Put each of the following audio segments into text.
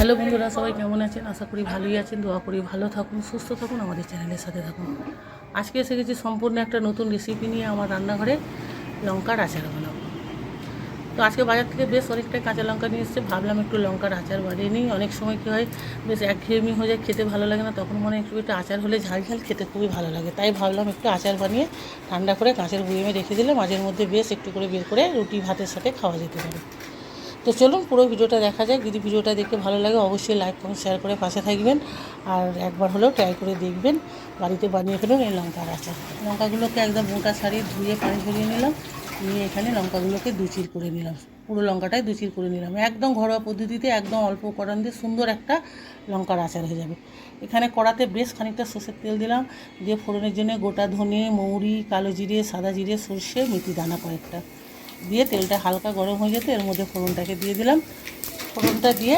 Hello বন্ধুরা, সবাই কেমন আছেন? আশা করি ভালোই আছেন, দোয়া করি ভালো থাকুন, সুস্থ থাকুন, আমাদের চ্যানেলের সাথে থাকুন। আজকে এসে গেছি সম্পূর্ণ একটা নতুন রেসিপি নিয়ে আমার রান্নাঘরে লঙ্কার আচার বানাবো তো আজকে বাজার থেকে বেশ অনেকটাই কাঁচা লঙ্কা নিয়ে এসেছে, ভাবলাম একটু লঙ্কার আচার বানিয়ে নিই। অনেক সময় কী হয়, বেশ একঘেয়েমি হয়ে যায়, খেতে ভালো লাগে না, তখন মনে একটু একটু আচার হলে ঝাল ঝাল খেতে খুবই ভালো লাগে। তাই ভাবলাম একটু আচার বানিয়ে ঠান্ডা করে কাঁচের বুয়েমে রেখে দিলে মাঝের মধ্যে বেশ একটু করে বের করে রুটি, ভাতের সাথে খাওয়া যেতে পারে। তো চলুন পুরো ভিডিওটা দেখা যাক। যদি ভিডিওটা দেখে ভালো লাগে, অবশ্যই লাইক কমেন্ট শেয়ার করে পাশে থাকবেন। আর একবার হলেও ট্রাই করে দেখবেন। বাড়িতে বানিয়ে ফেলুন, এই লঙ্কার আচার। লঙ্কাগুলোকে একদম মোটা ছাড়িয়ে ধুয়ে পানি ঝরিয়ে নিলাম। নিয়ে এখানে লঙ্কাগুলোকে দুচির করে নিলাম। পুরো লঙ্কাটাই দুচির করে নিলাম। একদম ঘরোয়া পদ্ধতিতে, একদম অল্প করান দিয়ে সুন্দর একটা লঙ্কার আচার হয়ে যাবে। এখানে কড়াতে বেশ খানিকটা সর্ষের তেল দিলাম। দিয়ে ফোড়নের জন্য গোটা ধনে, মৌরি, কালো জিরে, সাদা জিরে, সর্ষে, মেথি, দানা কয়েকটা। দিয়ে তেলটা হালকা গরম হয়ে যেত এর মধ্যে ফোড়নটাকে দিয়ে দিলাম। ফোড়নটা দিয়ে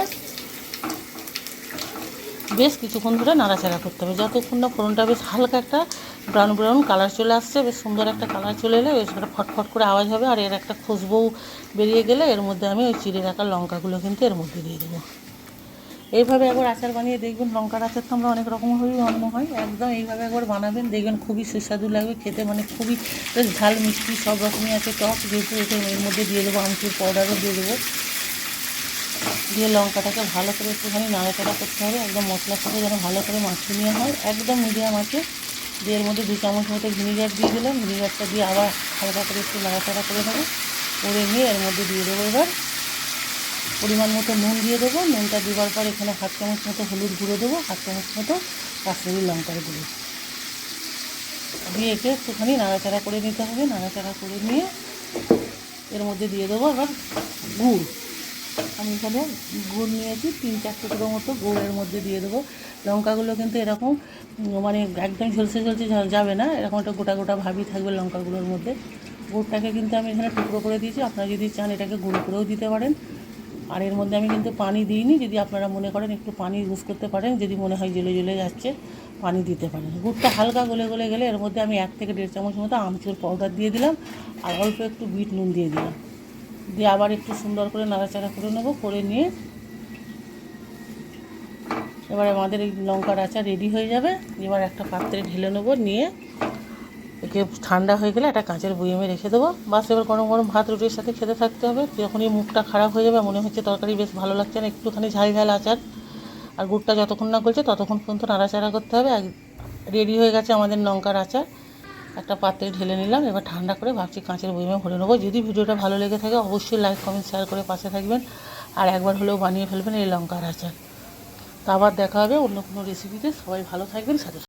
বেশ কিছুক্ষণ ধরে নাড়াচাড়া করতে হবে। যতক্ষণ না ফোড়নটা বেশ হালকা একটা ব্রাউন ব্রাউন কালার চলে আসছে, বেশ সুন্দর একটা কালার চলে এলে বেশ একটা ফটফট করে আওয়াজ হবে। আর এর একটা খুশবু বেরিয়ে গেলে এর মধ্যে আমি ওই চিড়ে রাখা লঙ্কাগুলো কিন্তু এর মধ্যে দিয়ে দেবো। এইভাবে একবার আচার বানিয়ে দেখবেন, লঙ্কার আচার তো আমরা অনেক রকমভাবেই বানানো হয়। একদম এইভাবে একবার বানাবেন, দেখবেন খুবই সুস্বাদু লাগবে, খেতে মানে খুবই বেশ ঝাল মিষ্টি, সব রকমই আছে, টক যেহেতু এটা এর মধ্যে দিয়ে দেবো, আমচুর পাউডারও দিয়ে দেবো। দিয়ে লঙ্কাটাকে ভালো করে একটুখানি নাড়াচাড়া করতে হবে, একদম মশলার সাথে যেন ভালো করে মাখিয়ে নেওয়া হয়, একদম মিডিয়াম আছে দিয়ে এর মধ্যে দু চামচ মতো ভিনিগার দিয়ে দিলাম, ভিনিগারটা দিয়ে আবার হালকা করে একটু নাড়াচাড়া করে দেবো করে নিয়ে এর মধ্যে দিয়ে দেবো এবার। পরিমাণ মতো নুন দিয়ে দেবো। নুনটা দেওয়ার পর এখানে হাফ চামচ মতো হলুদ গুঁড়ো দেবো, হাফ চামচ মতো কাশ্মীরি লঙ্কার গুঁড়ো। দিয়ে একে একটুখানি নাড়াচাড়া করে নিতে হবে। নাড়াচাড়া করে নিয়ে এর মধ্যে দিয়ে দেবো এবার গুড়। আমি এখানে গুড় নিয়েছি, তিন চার টুকরো মতো গুড়ের মধ্যে দিয়ে দেবো। লঙ্কাগুলো কিন্তু এরকম মানে একদম ঝলসে ঝলসে যাবে না, এরকম একটা গোটা গোটা ভাবি থাকবে লঙ্কাগুলোর মধ্যে। গুড়টাকে কিন্তু আমি এখানে টুকরো করে দিয়েছি। আপনারা যদি চান এটাকে গুঁড়ো করেও দিতে পারেন। আর এর মধ্যে আমি কিন্তু পানি দিইনি, যদি আপনারা মনে করেন একটু পানি ইউজ করতে পারেন, যদি মনে হয় জ্বলে জ্বলে যাচ্ছে, পানি দিতে পারেন। গুড়টা হালকা গলে গলে গেলে এর মধ্যে আমি এক থেকে দেড় চামচ মতো আমচুর পাউডার দিয়ে দিলাম, আর অল্প একটু বিট নুন দিয়ে দিলাম। দিয়ে আবার একটু সুন্দর করে নাড়াচাড়া করে নেব, করে নিয়ে এবার আমাদের এই লঙ্কার আচার রেডি হয়ে যাবে। এবার একটা পাত্রে ঢেলে নেব, নিয়ে একে ঠান্ডা হয়ে গেলে একটা কাঁচের বইমে রেখে দেবো। বাস এবার গরম গরম ভাত, রুটির সাথে খেতে থাকতে হবে। যখনই মুখটা খারাপ হয়ে যাবে, মনে হচ্ছে তরকারি বেশ ভালো লাগছে না, একটুখানি ঝাল ঝাল আচার। আর গুড়টা যতক্ষণ না করছে ততক্ষণ পর্যন্ত নাড়াচাড়া করতে হবে। রেডি হয়ে গেছে আমাদের লঙ্কার আচার। একটা পাত্রে ঢেলে নিলাম, এবার ঠান্ডা করে ভাবছি কাঁচের বইমে ভরে নেব। যদি ভিডিওটা ভালো লেগে থাকে, অবশ্যই লাইক, কমেন্ট, শেয়ার করে পাশে থাকবেন। আর একবার হলেও বানিয়ে ফেলবেন এই লঙ্কার আচার। তো আবার দেখা হবে অন্য কোনো রেসিপিতে সবাই ভালো থাকবেন, সাথে